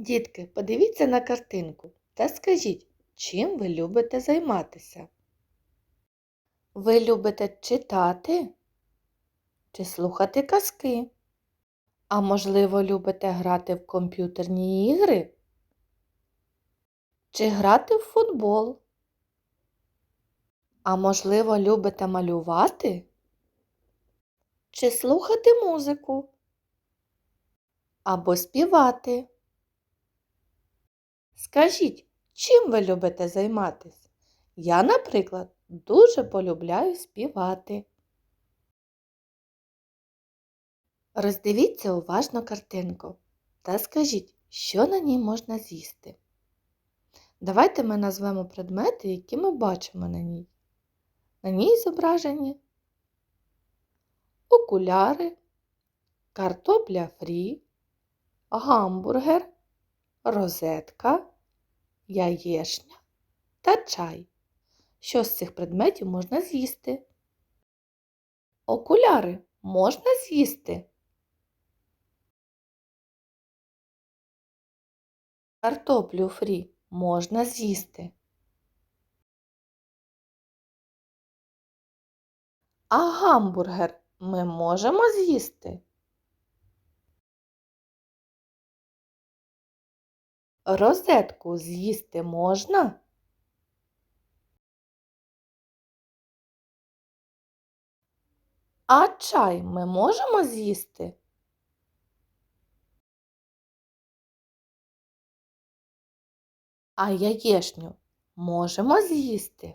Дітки, подивіться на картинку та скажіть, чим ви любите займатися? Ви любите читати чи слухати казки? А можливо, любите грати в комп'ютерні ігри? Чи грати в футбол? А можливо, любите малювати? Чи слухати музику? Або співати? Скажіть, чим ви любите займатися? Я, наприклад, дуже полюбляю співати. Роздивіться уважно картинку та скажіть, що на ній можна з'їсти. Давайте ми назвемо предмети, які ми бачимо на ній. На ній зображені окуляри, картопля фрі, гамбургер, розетка, яєшня та чай. Що з цих предметів можна з'їсти? Окуляри можна з'їсти? Картоплю фрі можна з'їсти? А гамбургер ми можемо з'їсти? Розетку з'їсти можна? А чай ми можемо з'їсти? А яєшню можемо з'їсти?